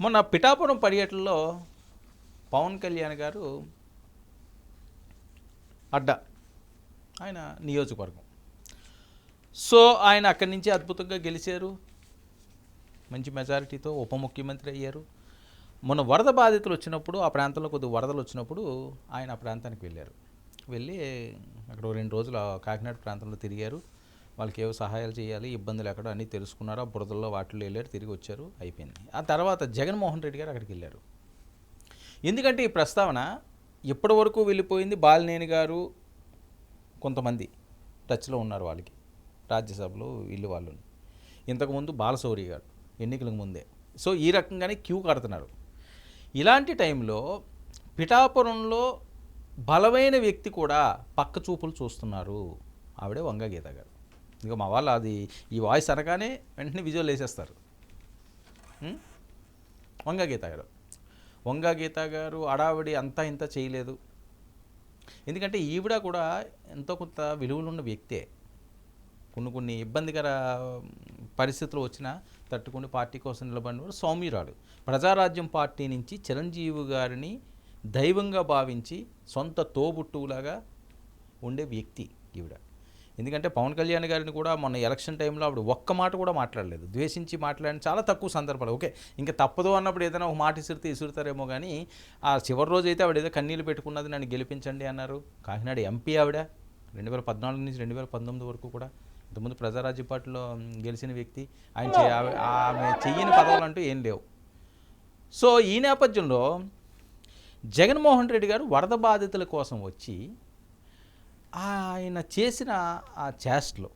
మొన్న పిఠాపురం పర్యటనలో పవన్ కళ్యాణ్ గారు అడ్డా ఆయన నియోజకవర్గం. సో ఆయన అక్కడి నుంచి అద్భుతంగా గెలిచారు. మంచి మెజారిటీతో ఉప ముఖ్యమంత్రి అయ్యారు. మొన్న వరద బాధితులు వచ్చినప్పుడు ఆ ప్రాంతంలో కొద్ది వరదలు వచ్చినప్పుడు ఆయన ఆ ప్రాంతానికి వెళ్ళారు. వెళ్ళి అక్కడ రెండు రోజులు కాకినాడ ప్రాంతంలో తిరిగారు. వాళ్ళకి ఏవో సహాయాలు చేయాలి ఇబ్బందులు ఎక్కడ అన్నీ తెలుసుకున్నారు ఆ బురదల్లో వాటిలో వెళ్ళారు తిరిగి వచ్చారు అయిపోయింది. ఆ తర్వాత జగన్మోహన్ రెడ్డి గారు అక్కడికి వెళ్ళారు. ఎందుకంటే ఈ ప్రస్తావన ఇప్పటి వరకు వెళ్ళిపోయింది బాలినేని గారు కొంతమంది టచ్లో ఉన్నారు వాళ్ళకి రాజ్యసభలో వీళ్ళు వాళ్ళు ఇంతకుముందు బాలశౌరి గారు ఎన్నికలకు ముందే. సో ఈ రకంగానే క్యూ కడుతున్నారు. ఇలాంటి టైంలో పిఠాపురంలో బలమైన వ్యక్తి కూడా పక్క చూపులు చూస్తున్నారు. ఆవిడే వంగ గీత గారు. ఇంకా మా వాళ్ళు అది ఈ వాయిస్ అనగానే వెంటనే విజువల్ వేసేస్తారు. వంగ గీత గారు. వంగ గీత గారు అడావిడి అంతా ఇంత చేయలేదు. ఎందుకంటే ఈవిడ కూడా ఎంతో కొంత విలువలున్న వ్యక్తే. కొన్ని కొన్ని ఇబ్బందికర పరిస్థితులు వచ్చినా తట్టుకుని పార్టీ కోసం నిలబడిన సౌమ్యురాడు ప్రజారాజ్యం పార్టీ నుంచి చిరంజీవి గారిని దైవంగా భావించి సొంత తోబుట్టువులాగా ఉండే వ్యక్తి ఈవిడ. ఎందుకంటే పవన్ కళ్యాణ్ గారిని కూడా మొన్న ఎలక్షన్ టైంలో ఆవిడ ఒక్క మాట కూడా మాట్లాడలేదు. ద్వేషించి మాట్లాడిన చాలా తక్కువ సందర్భాలు. ఓకే ఇంకా తప్పదు అన్నప్పుడు ఏదైనా ఒక మాట ఇసురితే ఇసురుతారేమో కానీ ఆ చివరి రోజు అయితే ఆవిడ ఏదో కన్నీళ్ళు పెట్టుకున్నది నన్ను గెలిపించండి అన్నారు. కాకినాడ ఎంపీ ఆవిడ రెండు వేల పద్నాలుగు నుంచి రెండు వేల పంతొమ్మిది వరకు కూడా ఇంతకుముందు ప్రజారాజ్య పార్టీలో గెలిచిన వ్యక్తి. ఆయన చే- ఆమె- ఆమె చెయ్యని పదవులు అంటూ ఏం లేవు. సో ఈ నేపథ్యంలో జగన్మోహన్ రెడ్డి గారు వరద బాధితుల కోసం వచ్చి ఆయన చేసిన ఆ చేస్ట్లో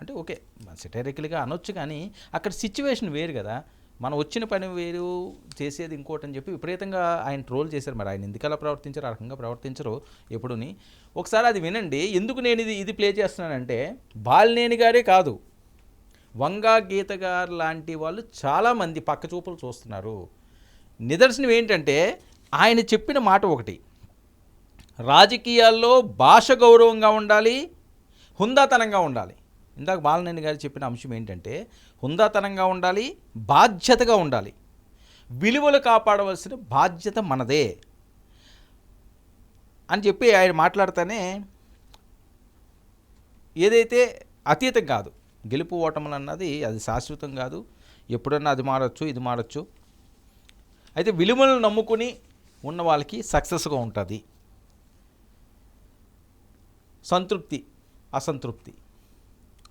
అంటే ఓకే సిటరికల్గా అనొచ్చు కానీ అక్కడ సిచ్యువేషన్ వేరు కదా. మనం వచ్చిన పని వేరు చేసేది ఇంకోటి అని చెప్పి విపరీతంగా ఆయన ట్రోల్ చేశారు మరి. ఆయన ఎందుకలా ప్రవర్తించారు ఆ రకంగా ప్రవర్తించరు ఎప్పుడుని. ఒకసారి అది వినండి ఎందుకు నేను ఇది ఇది ప్లే చేస్తున్నానంటే బాలినేని గారే కాదు. వంగా గీత గారు లాంటి వాళ్ళు చాలామంది పక్క చూపులు చూస్తున్నారు. నిదర్శనం ఏంటంటే ఆయన చెప్పిన మాట ఒకటి రాజకీయాల్లో భాష గౌరవంగా ఉండాలి హుందాతనంగా ఉండాలి. ఇందాక బాలనేని గారు చెప్పిన అంశం ఏంటంటే హుందాతనంగా ఉండాలి బాధ్యతగా ఉండాలి. విలువలు కాపాడవలసిన బాధ్యత మనదే అని చెప్పి ఆయన మాట్లాడితేనే ఏదైతే అతీతం కాదు గెలుపు ఓటములు అన్నది అది శాశ్వతం కాదు ఎప్పుడన్నా అది మారచ్చు ఇది మారచ్చు. అయితే విలువలను నమ్ముకుని ఉన్న వాళ్ళకి సక్సెస్గా ఉంటుంది. సంతృప్తి అసంతృప్తి.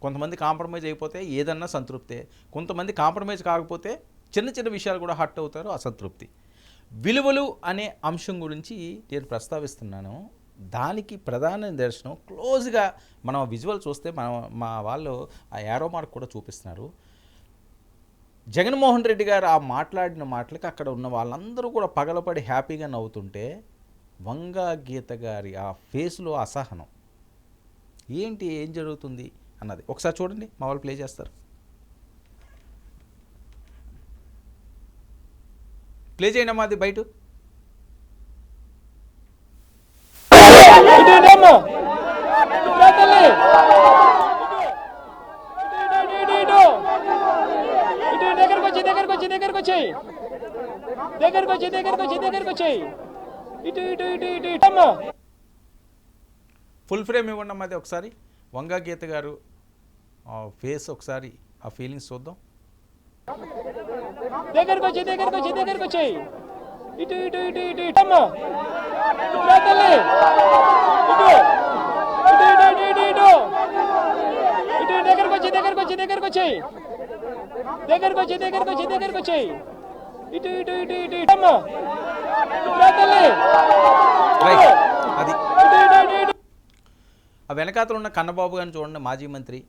కొంతమంది కాంప్రమైజ్ అయిపోతే ఏదన్నా సంతృప్తే కొంతమంది కాంప్రమైజ్ కాకపోతే చిన్న చిన్న విషయాలు కూడా హట్ అవుతారు అసంతృప్తి. విలువలు అనే అంశం గురించి నేను ప్రస్తావిస్తున్నాను. దానికి ప్రధాన నిదర్శనం క్లోజ్గా మనం విజువల్ చూస్తే మనం మా వాళ్ళు ఆ యారో మార్క్ కూడా చూపిస్తున్నారు. జగన్మోహన్ రెడ్డి గారు ఆ మాట్లాడిన మాటలకి అక్కడ ఉన్న వాళ్ళందరూ కూడా పగలపడి హ్యాపీగా నవ్వుతుంటే వంగా గీత గారి ఆ ఫేస్లో అసహనం. ఏంటి ఏం జరుగుతుంది అన్నది ఒకసారి చూడండి మా వాళ్ళు ప్లే చేస్తారు ప్లే చేయండి అమ్మా అది బయట ఇటు ఇటు దగ్గరకు వచ్చి దగ్గరకు వచ్చి దగ్గరకు వచ్చి దగ్గరకు వచ్చి దగ్గరకు వచ్చి ఇటు ఇటు ఇటు ఇటు ఇటు అమ్మా ఫుల్ ఫ్రేమ్ ఇవ్వండి అమ్మా అది ఒకసారి వంగా గీత గారు ఆ ఫేస్ ఒకసారి ఆ ఫీలింగ్స్ చూద్దాం దగ్గరకు వచ్చి దగ్గరకు వచ్చి దగ్గరకు వచ్చి ఇటు ఇటు ఇటు ఇటు ఇటు అమ్మా ఇటు ఇటు ఇటు ఇటు ఇటు ఇటు దగ్గరకు వచ్చి దగ్గరకు వచ్చి దగ్గరకు వచ్చి దగ్గరకు వచ్చి దగ్గరకు వచ్చి దగ్గరకు వచ్చి ఇటు ఇటు ఇటు ఇటు ఇటు అమ్మా అది ఆ వెనకాతలు ఉన్న కన్నబాబు గారిని చూడండి మాజీ మంత్రి.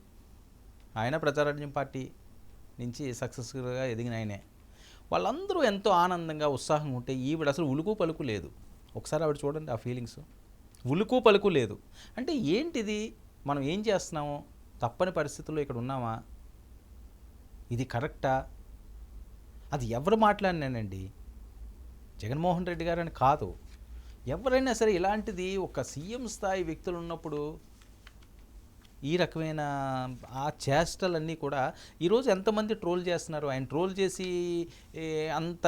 ఆయన ప్రజారాజ్యం పార్టీ నుంచి సక్సెస్ఫుల్గా ఎదిగిన ఆయనే. వాళ్ళందరూ ఎంతో ఆనందంగా ఉత్సాహంగా ఉంటే ఈవిడ అసలు ఉలుకు పలుకు లేదు. ఒకసారి ఆవిడ చూడండి ఆ ఫీలింగ్స్. ఉలుకు పలుకు లేదు. అంటే ఏంటిది? మనం ఏం చేస్తున్నాము? తప్పని పరిస్థితుల్లో ఇక్కడ ఉన్నామా? ఇది కరెక్టా? అది ఎవరు మాట్లాడినానండి? జగన్మోహన్ రెడ్డి గారని కాదు. ఎవరైనా సరే ఇలాంటిది ఒక సీఎం స్థాయి వ్యక్తులు ఉన్నప్పుడు ఈ రకమైన ఆ చేష్టలన్నీ కూడా ఈరోజు ఎంతమంది ట్రోల్ చేస్తున్నారు? ఆయన ట్రోల్ చేసి అంత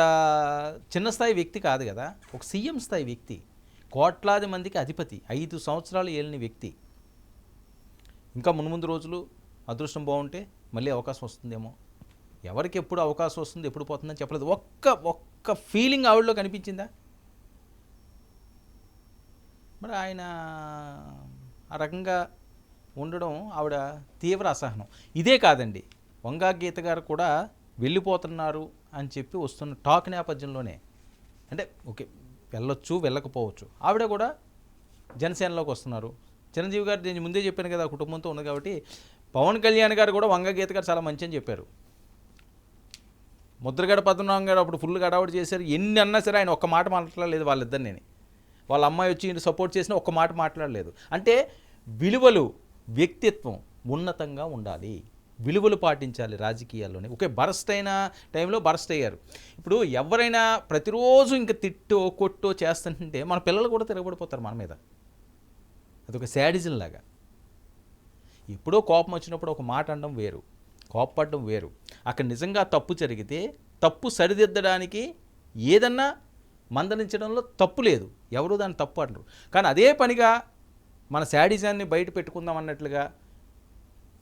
చిన్న స్థాయి వ్యక్తి కాదు కదా? ఒక సీఎం స్థాయి వ్యక్తి. కోట్లాది మందికి అధిపతి ఐదు సంవత్సరాలు ఏలిన వ్యక్తి. ఇంకా మున్ముందు రోజులు అదృష్టం బాగుంటే మళ్ళీ అవకాశం వస్తుందేమో. ఎవరికి ఎప్పుడు అవకాశం వస్తుంది ఎప్పుడు పోతుందని చెప్పలేదు. ఒక్క ఒక్క ఫీలింగ్ ఆవిడలో కనిపించిందా? మరి ఆయన ఆ రకంగా ఉండడం ఆవిడ తీవ్ర అసహనం. ఇదే కాదండి వంగా గీత గారు కూడా వెళ్ళిపోతున్నారు అని చెప్పి వస్తున్న టాక్ నేపథ్యంలోనే. అంటే ఓకే వెళ్ళొచ్చు వెళ్ళకపోవచ్చు. ఆవిడ కూడా జనసేనలోకి వస్తున్నారు. చిరంజీవి గారు నేను ముందే చెప్పాను కదా కుటుంబంతో ఉంది కాబట్టి పవన్ కళ్యాణ్ గారు కూడా వంగ గీత గారు చాలా మంచి అని చెప్పారు. ముద్రగడ పద్మనాభం గారు అప్పుడు ఫుల్ గడావుడు చేశారు. ఎన్ని అన్నా సరే ఆయన ఒక్క మాట మాట్లాడలేదు వాళ్ళిద్దరు నేను వాళ్ళ అమ్మాయి వచ్చి సపోర్ట్ చేసిన ఒక్క మాట మాట్లాడలేదు. అంటే విలువలు వ్యక్తిత్వం ఉన్నతంగా ఉండాలి. విలువలు పాటించాలి రాజకీయాల్లోనే. ఒకే బరస్ట్ అయిన టైంలో బరస్ట్ అయ్యారు. ఇప్పుడు ఎవరైనా ప్రతిరోజు ఇంకా తిట్టో కొట్టో చేస్తుంటే మన పిల్లలు కూడా తిరగబడిపోతారు మన మీద. అదొక శాడిజం లాగా. ఎప్పుడో కోపం వచ్చినప్పుడు ఒక మాట అనడం వేరు. కోపపడడం వేరు. అక్కడ నిజంగా తప్పు జరిగితే తప్పు సరిదిద్దడానికి ఏదన్నా మందలించడంలో తప్పు లేదు. ఎవరు దాన్ని తప్పు అంటారు కానీ అదే పనిగా మన శాడిజాన్ని బయట పెట్టుకుందాం అన్నట్లుగా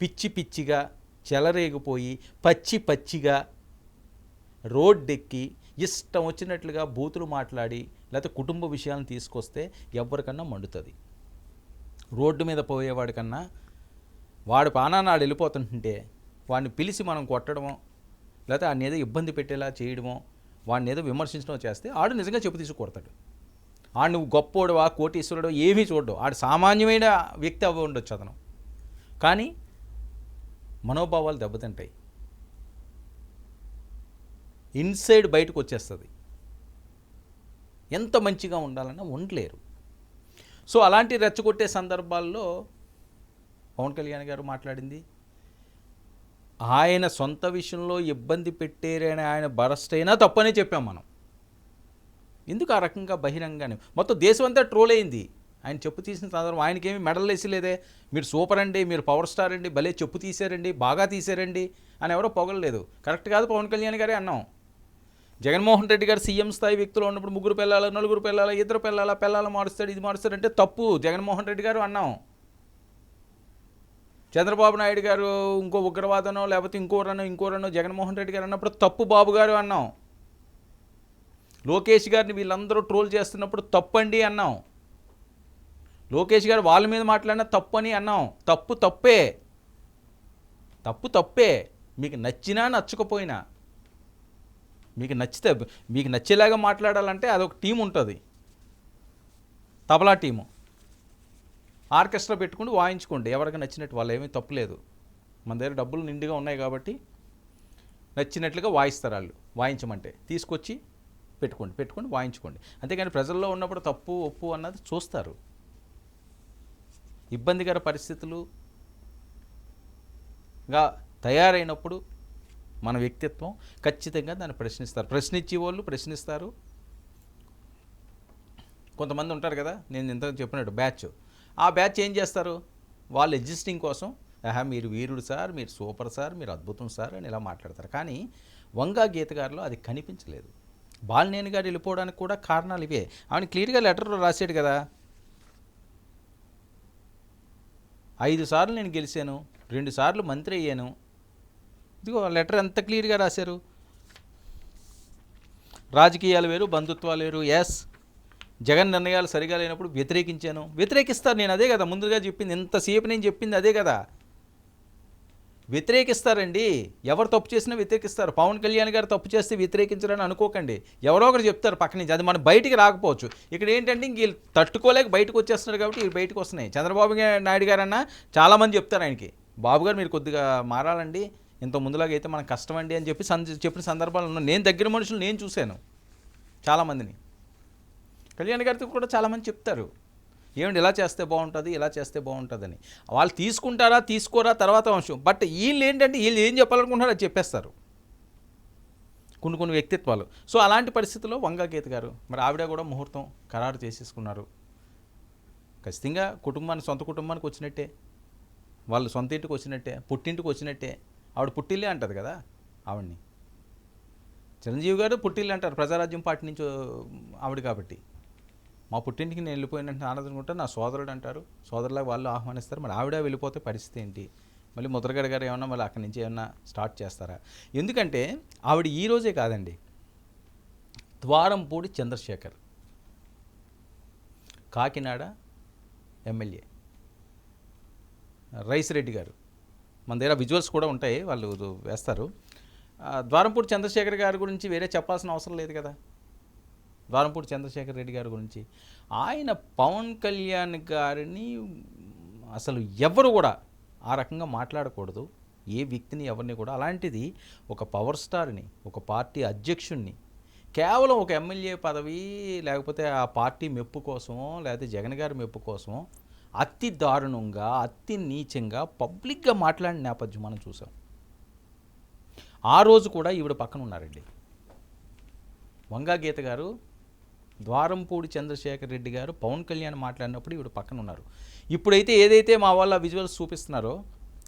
పిచ్చి పిచ్చిగా చెలరేగిపోయి పచ్చి పచ్చిగా రోడ్డెక్కి ఇష్టం వచ్చినట్లుగా బూతులు మాట్లాడి లేకపోతే కుటుంబ విషయాలను తీసుకొస్తే ఎవరికన్నా మండుతుంది. రోడ్డు మీద పోయేవాడికన్నా వాడు పానానాడు వెళ్ళిపోతుంటే వాడిని పిలిచి మనం కొట్టడమో లేకపోతే వాడిని ఏదో ఇబ్బంది పెట్టేలా చేయడమో వాడిని ఏదో విమర్శించడమో చేస్తే ఆడు నిజంగా చెప్పు తీసి కొడతాడు. ఆడు నువ్వు గొప్పోడువా కోటీశ్వరుడు ఏమీ చూడడు. ఆడు సామాన్యమైన వ్యక్తి అవ్వ ఉండొచ్చు అతను. కానీ మనోభావాలు దెబ్బతింటాయి. ఇన్సైడ్ బయటకు వచ్చేస్తుంది. ఎంత మంచిగా ఉండాలన్నా ఉండలేరు. సో అలాంటి రెచ్చగొట్టే సందర్భాల్లో పవన్ కళ్యాణ్ గారు మాట్లాడింది. ఆయన సొంత విషయంలో ఇబ్బంది పెట్టారని ఆయన బరస్ట్ అయినా తప్పనే చెప్పాం మనం. ఎందుకు ఆ రకంగా బహిరంగానే? మొత్తం దేశం అంతా ట్రోల్ అయింది. ఆయన చెప్పు తీసిన సందర్భం ఆయనకేమి మెడల్ వేసిలేదే. మీరు సూపర్ అండి మీరు పవర్ స్టార్ అండి భలే చెప్పు తీశారండి బాగా తీశారండి అని ఎవరో పొగలలేదు కరెక్ట్ కాదు పవన్ కళ్యాణ్ గారే అన్నాం. జగన్మోహన్ రెడ్డి గారు సీఎం స్థాయి వ్యక్తులు ఉన్నప్పుడు ముగ్గురు పిల్లలు నలుగురు పిల్లలు ఇద్దరు పిల్లల పిల్లలు మారుస్తాడు ఇది మారుస్తాడు అంటే తప్పు. జగన్మోహన్ రెడ్డి గారు అన్నాం. చంద్రబాబు నాయుడు గారు ఇంకో ఉగ్రవాదనో లేకపోతే ఇంకోరనో ఇంకోరనో జగన్మోహన్ రెడ్డి గారు అన్నప్పుడు తప్పు బాబు గారు అన్నాం. లోకేష్ గారిని వీళ్ళందరూ ట్రోల్ చేస్తున్నప్పుడు తప్పండి అన్నాం. లోకేష్ గారు వాళ్ళ మీద మాట్లాడినా తప్పు అని అన్నాం. తప్పు తప్పే. తప్పు తప్పే. మీకు నచ్చినా నచ్చకపోయినా. మీకు నచ్చితే మీకు నచ్చేలాగా మాట్లాడాలంటే అదొక టీం ఉంటుంది. తబలా టీము. ఆర్కెస్ట్రా పెట్టుకుని వాయించుకోండి. ఎవరికి నచ్చినట్టు వాళ్ళు ఏమీ తప్పులేదు మన దగ్గర డబ్బులు నిండుగా ఉన్నాయి కాబట్టి నచ్చినట్లుగా వాయిస్తారు వాళ్ళు. వాయించమంటే. తీసుకొచ్చి పెట్టుకోండి పెట్టుకొని వాయించుకోండి. అంతేకాని ప్రజల్లో ఉన్నప్పుడు తప్పు ఒప్పు అన్నది చూస్తారు. ఇబ్బందికర పరిస్థితులుగా తయారైనప్పుడు మన వ్యక్తిత్వం ఖచ్చితంగా దాన్ని ప్రశ్నిస్తారు. ప్రశ్నించే వాళ్ళు ప్రశ్నిస్తారు. కొంతమంది ఉంటారు కదా నేను ఇంత చెప్పినట్టు బ్యాచ్. ఆ బ్యాచ్ ఏం చేస్తారు? వాళ్ళు ఎగ్జిస్టింగ్ కోసం ఆహా మీరు వీరుడు సార్ మీరు సూపర్ సార్ మీరు అద్భుతం సార్ అని ఇలా మాట్లాడతారు. కానీ వంగా గీతగారిలో అది కనిపించలేదు. బాలినేని గారు వెళ్ళిపోవడానికి కూడా కారణాలు ఇవే. ఆమెను క్లియర్గా లెటర్లో రాశాడు కదా. ఐదు సార్లు నేను గెలిచాను రెండు సార్లు మంత్రి అయ్యాను. ఇదిగో లెటర్ ఎంత క్లియర్గా రాశారు? రాజకీయాలు వేరు బంధుత్వాలు వేరు. ఎస్. జగన్ నిర్ణయాలు సరిగా లేనప్పుడు వ్యతిరేకించాను. వ్యతిరేకిస్తారు నేను అదే కదా. ముందుగా చెప్పింది ఎంతసేపు నేను చెప్పింది అదే కదా. వ్యతిరేకిస్తారండి. ఎవరు తప్పు చేసినా వ్యతిరేకిస్తారు. పవన్ కళ్యాణ్ గారు తప్పు చేస్తే వ్యతిరేకించరని అనుకోకండి. ఎవరో ఒకరు చెప్తారు పక్క నుంచి. అది మన బయటికి రాకపోవచ్చు. ఇక్కడ ఏంటంటే ఇంక వీళ్ళు తట్టుకోలేక బయటకు వచ్చేస్తున్నారు కాబట్టి వీళ్ళు బయటకు వస్తున్నాయి. చంద్రబాబు నాయుడు గారన్నా చాలామంది చెప్తారు ఆయనకి. బాబు గారు మీరు కొద్దిగా మారాలండి. ఇంత ముందులాగా అయితే మనకు కష్టం అండి అని చెప్పి చెప్పిన సందర్భాలు ఉన్నాయి. నేను దగ్గర మనుషులు నేను చూశాను. చాలామందిని కళ్యాణ్ గారితో కూడా చాలామంది చెప్తారు. ఏమండి ఇలా చేస్తే బాగుంటుంది ఇలా చేస్తే బాగుంటుందని. వాళ్ళు తీసుకుంటారా తీసుకోరా తర్వాత అంశం బట్ వీళ్ళు ఏంటంటే వీళ్ళు ఏం చెప్పాలనుకుంటున్నారో అది చెప్పేస్తారు. కొన్ని కొన్ని వ్యక్తిత్వాలు. సో అలాంటి పరిస్థితుల్లో వంగా గీత గారు మరి ఆవిడ కూడా ముహూర్తం ఖరారు చేసేసుకున్నారు. ఖచ్చితంగా కుటుంబానికి సొంత కుటుంబానికి వచ్చినట్టే. వాళ్ళు సొంత ఇంటికి వచ్చినట్టే పుట్టింటికి వచ్చినట్టే. ఆవిడ పుట్టిల్లే అంటది కదా ఆవిడ్ని. చిరంజీవి గారు పుట్టిల్లు అంటారు ప్రజారాజ్యం పార్టీ నుంచి ఆవిడ కాబట్టి. మా పుట్టింటికి నేను వెళ్ళిపోయినట్టు ఆనందనుకుంటే నా సోదరుడు అంటారు. సోదరులాగా వాళ్ళు ఆహ్వానిస్తారు. మరి ఆవిడ వెళ్ళిపోతే పరిస్థితి ఏంటి? మళ్ళీ ముద్రగడ గారు ఏమన్నా మళ్ళీ అక్కడి నుంచి ఏమన్నా స్టార్ట్ చేస్తారా? ఎందుకంటే ఆవిడ ఈ రోజే కాదండి. ద్వారంపూడి చంద్రశేఖర్. కాకినాడ ఎమ్మెల్యే. రైస్ రెడ్డి గారు. మన దగ్గర విజువల్స్ కూడా ఉంటాయి. వాళ్ళు వేస్తారు. ద్వారంపూడి చంద్రశేఖర్ గారి గురించి వేరే చెప్పాల్సిన అవసరం లేదు కదా? ద్వారంపూడి చంద్రశేఖర్ రెడ్డి గారి గురించి. ఆయన పవన్ కళ్యాణ్ గారిని అసలు ఎవరు కూడా ఆ రకంగా మాట్లాడకూడదు. ఏ వ్యక్తిని ఎవరిని కూడా. అలాంటిది ఒక పవర్ స్టార్ని ఒక పార్టీ అధ్యక్షుణ్ణి కేవలం ఒక ఎమ్మెల్యే పదవి లేకపోతే ఆ పార్టీ మెప్పు కోసమో లేకపోతే జగన్ గారి మెప్పు కోసమో అతి దారుణంగా అతి నీచంగా పబ్లిక్గా మాట్లాడిన నేపథ్యం మనం చూసాం. ఆ రోజు కూడా ఈవిడ పక్కన ఉన్నారండి. వంగా గీత గారు ద్వారంపూడి చంద్రశేఖర్ రెడ్డి గారు పవన్ కళ్యాణ్ మాట్లాడినప్పుడు ఈవిడ పక్కన ఉన్నారు. ఇప్పుడైతే ఏదైతే మా వాళ్ళ విజువల్స్ చూపిస్తున్నారో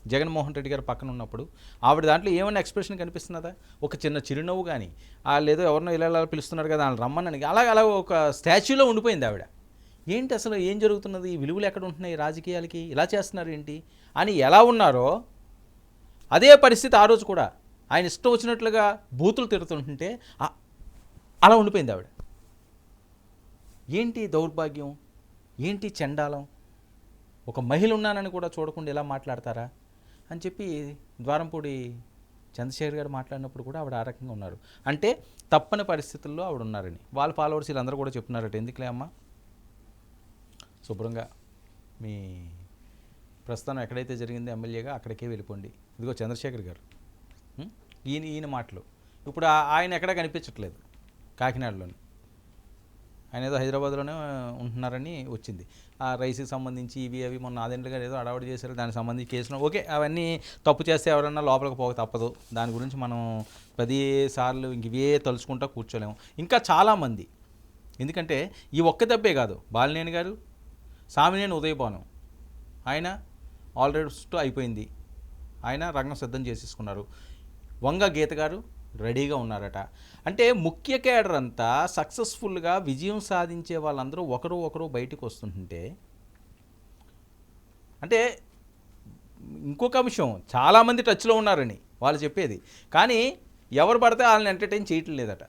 జగన్మోహన్ రెడ్డి గారు పక్కన ఉన్నప్పుడు ఆవిడ దాంట్లో ఏమైనా ఎక్స్ప్రెషన్ కనిపిస్తున్నదా? ఒక చిన్న చిరునవ్వు కానీ వాళ్ళు ఏదో ఎవరినో ఇలా ఇలా పిలుస్తున్నారు కదా వాళ్ళు రమ్మనని అలాగ అలా ఒక స్టాచ్యూలో ఉండిపోయింది ఆవిడ. ఏంటి అసలు ఏం జరుగుతున్నది? ఈ విలువలు ఎక్కడ ఉంటున్నాయి రాజకీయాలకి? ఇలా చేస్తున్నారు ఏంటి? అని ఎలా ఉన్నారో అదే పరిస్థితి ఆ రోజు కూడా. ఆయన ఇష్టం వచ్చినట్లుగా బూతులు తిరుగుతుంటుంటే అలా ఉండిపోయింది ఆవిడ. ఏంటి దౌర్భాగ్యం? ఏంటి చండాలం? ఒక మహిళ ఉన్నానని కూడా చూడకుండా ఇలా మాట్లాడతారా? అని చెప్పి ద్వారంపూడి చంద్రశేఖర్ గారు మాట్లాడినప్పుడు కూడా ఆవిడ ఆ రకంగా ఉన్నారు. అంటే తప్పని పరిస్థితుల్లో ఆవిడ ఉన్నారని. వాళ్ళ ఫాలోవర్స్ వీళ్ళందరూ కూడా చెప్తున్నారట. ఎందుకులే అమ్మ? శుభ్రంగా మీ ప్రస్థానం ఎక్కడైతే జరిగిందో ఎమ్మెల్యేగా అక్కడికే వెళ్ళిపోండి. ఇదిగో చంద్రశేఖర్ గారు. ఈయన ఈయన మాటలు. ఇప్పుడు ఆయన ఎక్కడా కనిపించట్లేదు కాకినాడలోని. ఆయన ఏదో హైదరాబాద్లోనే ఉంటున్నారని వచ్చింది. ఆ రైస్కి సంబంధించి ఇవి అవి మొన్న ఆదేండ్ల గారు ఏదో అడవాడు చేశారు దానికి సంబంధించి కేసులు. ఓకే అవన్నీ తప్పు చేస్తే ఎవరన్నా లోపలికి పోక తప్పదు. దాని గురించి మనం పదిసార్లు ఇంక ఇవే తలుచుకుంటా కూర్చోలేము. ఇంకా చాలామంది ఎందుకంటే ఈ ఒక్క దెబ్బే కాదు బాలినేని గారు సామినేని ఉదయభవనం ఆయన ఆల్రెడీ అయిపోయింది. ఆయన రంగం సిద్ధం చేసేసుకున్నారు. వంగ గీత గారు రెడీగా ఉన్నారట. అంటే ముఖ్య కేడర్ అంతా సక్సెస్ఫుల్గా విజయం సాధించే వాళ్ళందరూ ఒకరు ఒకరు బయటకు వస్తుంటే అంటే ఇంకొక అంశం చాలామంది టచ్లో ఉన్నారని వాళ్ళు చెప్పేది. కానీ ఎవరు పడితే వాళ్ళని ఎంటర్టైన్ చేయటం లేదట.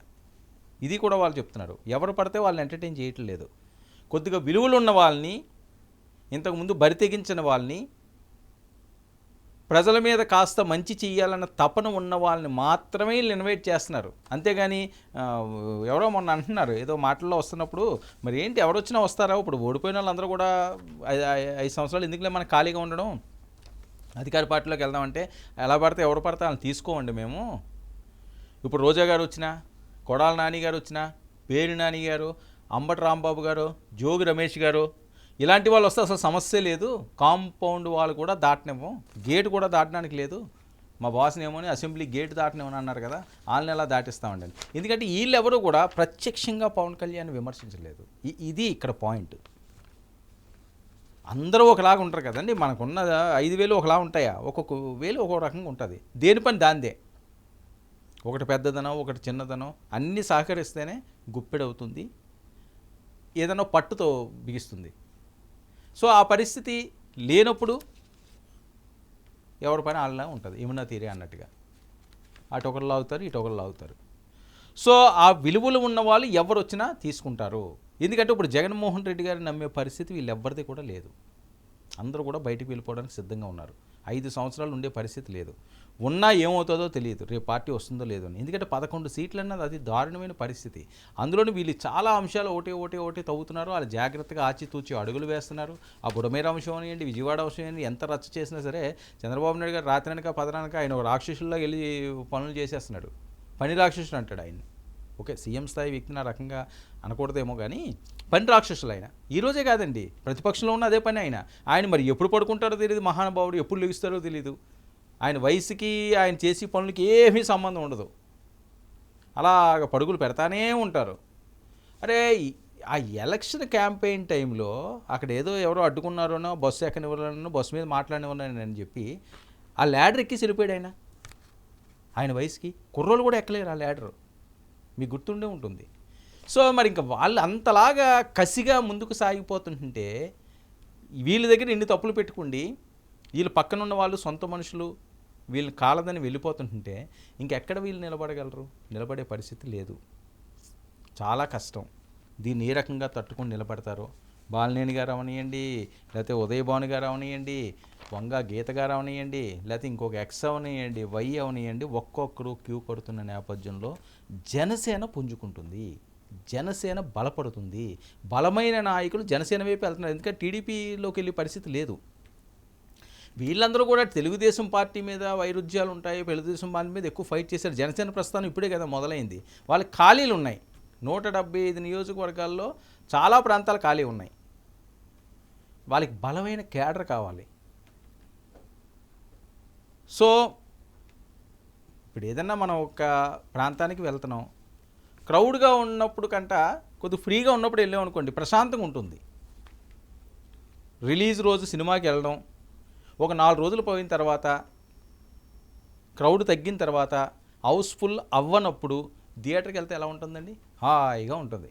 ఇది కూడా వాళ్ళు చెప్తున్నారు. ఎవరు పడితే వాళ్ళని ఎంటర్టైన్ చేయటం లేదు. కొద్దిగా విలువలు ఉన్న వాళ్ళని ఇంతకుముందు బరి తెగించిన వాళ్ళని ప్రజల మీద కాస్త మంచి చెయ్యాలన్న తపన ఉన్న వాళ్ళని మాత్రమే వీళ్ళు ఇన్వైట్ చేస్తున్నారు. అంతేగాని ఎవరో మొన్న అంటున్నారు ఏదో మాటల్లో వస్తున్నప్పుడు మరి ఏంటి ఎవరు వచ్చినా వస్తారా? ఇప్పుడు ఓడిపోయిన వాళ్ళందరూ కూడా ఐదు సంవత్సరాలు ఎందుకులే మనం ఖాళీగా ఉండడం? అధికార పార్టీలోకి వెళ్దామంటే ఎలా పడితే ఎవరు పడితే వాళ్ళని తీసుకోవండి మేము. ఇప్పుడు రోజా గారు వచ్చినా కొడాల నాని గారు వచ్చినా పేరు నాని గారు అంబటి రాంబాబు గారు జోగి రమేష్ గారు ఇలాంటి వాళ్ళు వస్తే అసలు సమస్య లేదు. కాంపౌండ్ వాళ్ళు కూడా దాటనివ్వం. గేట్ కూడా దాటడానికి లేదు. మా బాస్ని ఏమో అసెంబ్లీ గేట్ దాటనేమని అన్నారు కదా వాళ్ళని ఎలా దాటిస్తామండి ఎందుకంటే వీళ్ళెవరూ కూడా ప్రత్యక్షంగా పవన్ కళ్యాణ్ విమర్శించలేదు. ఇది ఇక్కడ పాయింట్. అందరూ ఒకలాగా ఉంటారు కదండి. మనకున్న ఐదు వేలు ఒకలా ఉంటాయా? ఒక్కొక్క వేలు ఒక్కొక్క రకంగా ఉంటుంది. దేని పని దాందే. ఒకటి పెద్దదనం ఒకటి చిన్నదనం అన్నీ సహకరిస్తేనే గుప్పెడవుతుంది. ఏదైనా పట్టుతో బిగిస్తుంది. సో ఆ పరిస్థితి లేనప్పుడు ఎవరి పైన వాళ్ళనే ఉంటుంది. ఏమన్నా తీరే అన్నట్టుగా. అటు ఒకరు లాగుతారు ఇటు ఒకరు లాగుతారు. సో ఆ విలువలు ఉన్న వాళ్ళు ఎవరు వచ్చినా తీసుకుంటారు. ఎందుకంటే ఇప్పుడు జగన్మోహన్ రెడ్డి గారిని నమ్మే పరిస్థితి వీళ్ళెవ్వరిది కూడా లేదు. అందరూ కూడా బయటికి వెళ్ళిపోవడానికి సిద్ధంగా ఉన్నారు. ఐదు సంవత్సరాలు ఉండే పరిస్థితి లేదు. ఉన్నా ఏమవుతుందో తెలియదు. రేపు పార్టీ వస్తుందో లేదో ఎందుకంటే పదకొండు సీట్లు అన్నది అది దారుణమైన పరిస్థితి. అందులోని వీళ్ళు చాలా అంశాలు ఒకటి ఒకటి ఒకటి తవ్వుతున్నారు. వాళ్ళు జాగ్రత్తగా ఆచితూచి అడుగులు వేస్తున్నారు. ఆ బుడమేర అంశం అనియండి విజయవాడ అంశం అని ఎంత రచ్చ చేసినా సరే చంద్రబాబు నాయుడు గారు రాత్రనక పదనక ఆయన ఒక రాక్షసుల్లో వెళ్ళి పనులు చేసేస్తున్నాడు. పని రాక్షసుడు అంటాడు ఆయన్ని. ఓకే సీఎం స్థాయి వ్యక్తిని ఆ రకంగా అనకూడదేమో కానీ పని రాక్షసులు ఆయన ఈ రోజే కాదండి ప్రతిపక్షంలో ఉన్న అదే పని ఆయన. ఆయన మరి ఎప్పుడు పడుకుంటారో తెలియదు మహానుభావుడు ఎప్పుడు లెగుస్తారో తెలియదు ఆయన వయసుకి ఆయన చేసే పనులకి ఏమీ సంబంధం ఉండదు. అలాగ పడుగులు పెడతానే ఉంటారు. అరే ఆ ఎలక్షన్ క్యాంపెయిన్ టైంలో అక్కడ ఏదో ఎవరో అడ్డుకున్నారోనో బస్సు ఎక్కనివ్వాలనో బస్సు మీద మాట్లాడినవనని అని చెప్పి ఆ ల్యాడర్ ఎక్కి వెళ్ళిపోయాడు ఆయన. ఆయన వయసుకి. కుర్రోళ్ళు కూడా ఎక్కలేరు ఆ ల్యాడర్. మీకు గుర్తుండే ఉంటుంది. సో మరి ఇంకా వాళ్ళు అంతలాగా కసిగా ముందుకు సాగిపోతుంటే వీళ్ళ దగ్గర ఇన్ని తప్పులు పెట్టుకుండి వీళ్ళు పక్కన ఉన్న వాళ్ళు సొంత మనుషులు వీళ్ళు కాలదని వెళ్ళిపోతుంటుంటే ఇంకెక్కడ వీళ్ళు నిలబడగలరు? నిలబడే పరిస్థితి లేదు. చాలా కష్టం. దీన్ని ఏ రకంగా తట్టుకొని నిలబడతారో? బాలినేని గారు అవనియండి లేకపోతే ఉదయభాను గారు అవనియండి వంగ గీతగారు అవనియండి లేకపోతే ఇంకొక ఎక్స్ అవనియండి వై అవనియండి ఒక్కొక్కరు క్యూ కొడుతున్న నేపథ్యంలో జనసేన పుంజుకుంటుంది. జనసేన బలపడుతుంది. బలమైన నాయకులు జనసేన వైపు వెళ్తున్నారు. ఎందుకంటే టీడీపీలోకి వెళ్ళే పరిస్థితి లేదు. వీళ్ళందరూ కూడా తెలుగుదేశం పార్టీ మీద వైరుధ్యాలు ఉంటాయి. తెలుగుదేశం పార్టీ మీద ఎక్కువ ఫైట్ చేశారు. జనసేన ప్రస్థానం ఇప్పుడే కదా మొదలైంది. వాళ్ళకి ఖాళీలు ఉన్నాయి. నూట డెబ్బై ఐదు నియోజకవర్గాల్లో చాలా ప్రాంతాలు ఖాళీ ఉన్నాయి. వాళ్ళకి బలమైన కేడర్ కావాలి. సో ఇప్పుడు ఏదన్నా మనం ఒక ప్రాంతానికి వెళ్తున్నాం. క్రౌడ్గా ఉన్నప్పుడు కంట కొద్ది ఫ్రీగా ఉన్నప్పుడు వెళ్ళాం అనుకోండి ప్రశాంతంగా ఉంటుంది. రిలీజ్ రోజు సినిమాకి వెళ్ళడం ఒక నాలుగు రోజులు పోయిన తర్వాత క్రౌడ్ తగ్గిన తర్వాత హౌస్ఫుల్ అవ్వనప్పుడు థియేటర్కి వెళ్తే ఎలా ఉంటుందండి? హాయిగా ఉంటుంది.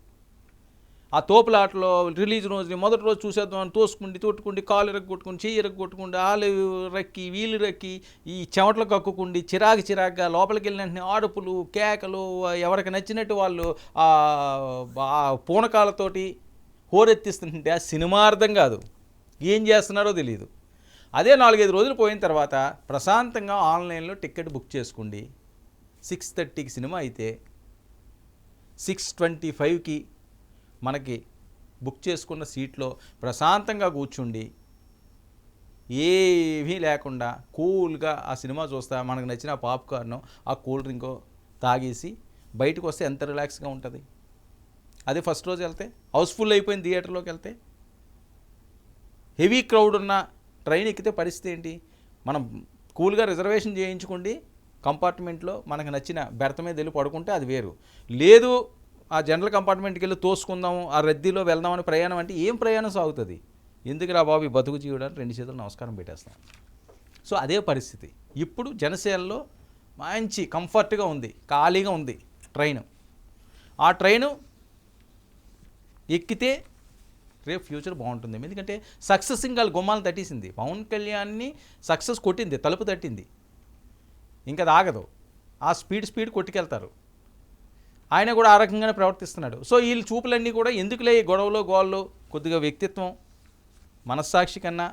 ఆ తోపులాటలో రిలీజ్ రోజుని మొదటి రోజు చూసేద్దాం అని తోసుకుండి తోట్టుకుండి కాలు ఎరగొట్టుకుని చెయ్యి ఎరగొట్టుకుండి ఆలు రెక్కి వీలు రెక్కి ఈ చెమటలు కక్కుకుండి చిరాకు చిరాకుగా లోపలికి వెళ్ళిన ఆడుపులు కేకలు ఎవరికి నచ్చినట్టు వాళ్ళు ఆ పూనకాలతోటి హోరెత్తిస్తుంటే ఆ సినిమా అర్థం కాదు. ఏం చేస్తున్నారో తెలియదు అదే నాలుగైదు రోజులు పోయిన తర్వాత ప్రశాంతంగా ఆన్లైన్లో టికెట్ బుక్ చేసుకోండి. సిక్స్ థర్టీకి సినిమా అయితే సిక్స్ ట్వంటీ ఫైవ్కి మనకి బుక్ చేసుకున్న సీట్లో ప్రశాంతంగా కూర్చుండి ఏమీ లేకుండా కూల్గా ఆ సినిమా చూస్తా మనకు నచ్చిన ఆ పాప్కార్న్ ఆ కూల్ డ్రింకో తాగేసి బయటకు వస్తే ఎంత రిలాక్స్గా ఉంటుంది? అదే ఫస్ట్ రోజు వెళ్తే? హౌస్ఫుల్ అయిపోయిన థియేటర్లోకి వెళ్తే? హెవీ క్రౌడ్ ఉన్న ట్రైన్ ఎక్కితే పరిస్థితి ఏంటి? మనం కూల్గా రిజర్వేషన్ చేయించుకోండి కంపార్ట్మెంట్లో మనకు నచ్చిన బెర్త మీద వెళ్ళి పడుకుంటే అది వేరు. లేదు ఆ జనరల్ కంపార్ట్మెంట్కి వెళ్ళి తోసుకుందాం ఆ రద్దీలో వెళ్దామని ప్రయాణం అంటే ఏం ప్రయాణం సాగుతుంది? ఎందుకు రా బాబు ఈ బతుకు జీవడానికి రెండు చేతులు నమస్కారం పెట్టేస్తాం. సో అదే పరిస్థితి. ఇప్పుడు జనసేనలో మంచి కంఫర్ట్గా ఉంది ఖాళీగా ఉంది ట్రైన్. ఆ ట్రైను ఎక్కితే రేపు ఫ్యూచర్ బాగుంటుంది. ఎందుకంటే సక్సెస్ ఇంకా గుమ్మాలు తట్టేసింది. పవన్ కళ్యాణ్ని సక్సెస్ కొట్టింది తలుపు తట్టింది. ఇంకా ఆగదు. ఆ స్పీడ్ స్పీడ్ కొట్టుకెళ్తారు. ఆయన కూడా ఆ రకంగానే ప్రవర్తిస్తున్నాడు. సో వీళ్ళు చూపులన్నీ కూడా ఎందుకులే ఈ గొడవలో గోళ్ళు కొద్దిగా వ్యక్తిత్వం మనస్సాక్షి కన్నా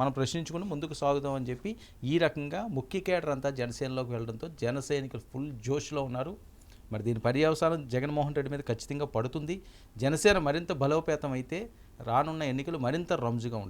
మనం ప్రశ్నించుకుని ముందుకు సాగుదామని చెప్పి ఈ రకంగా ముఖ్య కేడర్ అంతా జనసేనలోకి వెళ్ళడంతో జనసైనికులు ఫుల్ జోష్లో ఉన్నారు. మరి దీని పర్యవసానం జగన్మోహన్ రెడ్డి మీద ఖచ్చితంగా పడుతుంది. జనసేన మరింత బలోపేతం అయితే రానున్న ఎన్నికలు మరింత రంజుగా ఉంటాయి.